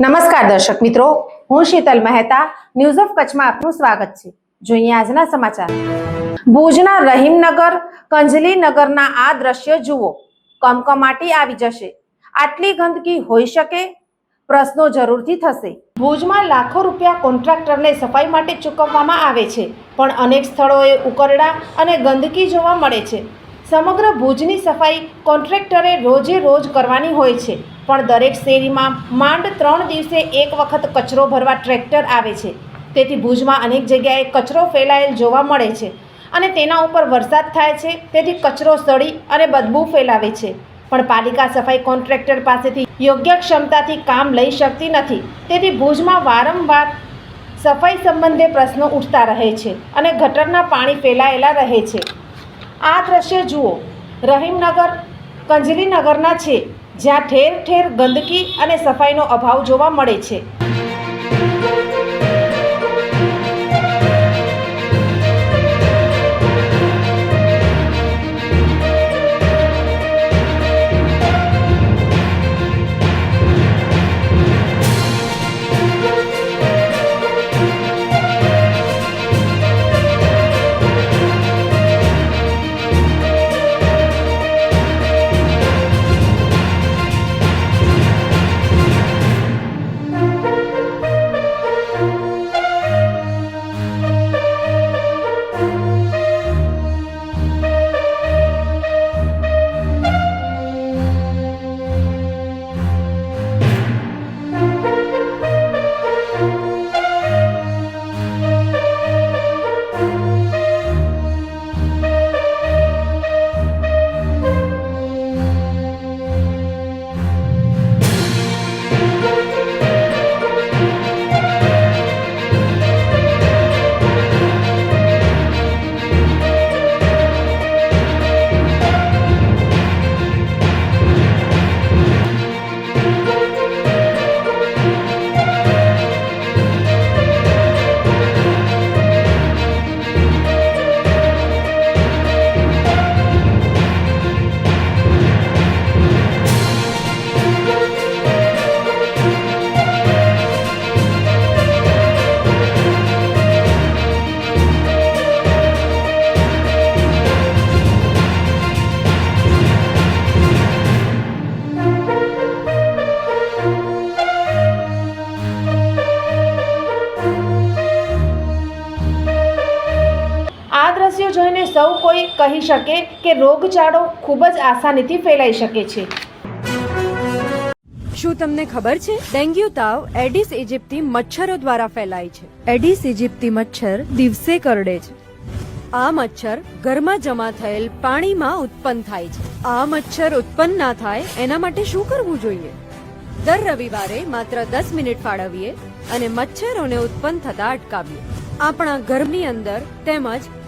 નમસ્કાર દર્શક મિત્રો, હું શીતલ મહેતા ન્યૂઝ ઓફ કચ્છમાં આપનું સ્વાગત છે. જોઈએ આજના સમાચાર. ભુજના રહીમનગર કંજલી નગરના આ દ્રશ્ય જુઓ. કમકમાટી આવી જશે. આટલી ગંદકી હોઈ શકે? પ્રશ્નો જરૂરથી થશે. ભુજમાં લાખો રૂપિયા કોન્ટ્રાક્ટરને સફાઈ માટે ચૂકવવામાં આવે છે, પણ અનેક સ્થળોએ ઉકરડા અને ગંદકી જોવા મળે છે. સમગ્ર ભુજની સફાઈ કોન્ટ્રાક્ટરે રોજે રોજ કરવાની હોય છે. પણ દરેક શેરીમાં માંડ ત્રણ દિવસે એક વખત કચરો ભરવા ટ્રેક્ટર આવે છે. તેથી ભુજમાં અનેક જગ્યાએ કચરો ફેલાયેલ જોવા મળે છે અને તેના ઉપર વરસાદ થાય છે, તેથી કચરો સડી અને બદબૂ ફેલાવે છે. પણ પાલિકા સફાઈ કોન્ટ્રાક્ટર પાસેથી યોગ્ય ક્ષમતાથી કામ લઈ શકતી નથી. તેથી ભુજમાં વારંવાર સફાઈ સંબંધે પ્રશ્નો ઉઠતા રહે છે અને ગટરના પાણી ફેલાયેલા રહે છે. આ દ્રશ્ય જુઓ. રહીમનગર, કંજલીનગરના છે, જ્યાં ઠેર ઠેર ગંદકી અને સફાઈનો અભાવ જોવા મળે છે. જોઈને સૌ કોઈ કહી શકે કે રોગચાળો ખૂબ જ આસાનીથી ફેલાઈ શકે છે. શું તમને ખબર છે? ડેન્ગ્યુ તાવ એડિસ ઇજિપ્તી મચ્છરો દ્વારા ફેલાય છે. એડિસ ઇજિપ્તી મચ્છર દિવસે કરડે છે. આ મચ્છર ઘરમાં જમા થયેલ પાણીમાં ઉત્પન્ન થાય છે. આ મચ્છર ઉત્પન્ન ના થાય એના માટે શું કરવું જોઈએ? દર રવિવારે માત્ર દસ મિનિટ ફાળવીએ અને મચ્છરોને ઉત્પન્ન થતા અટકાવીએ. આપણા ઘરની અંદર તેમજ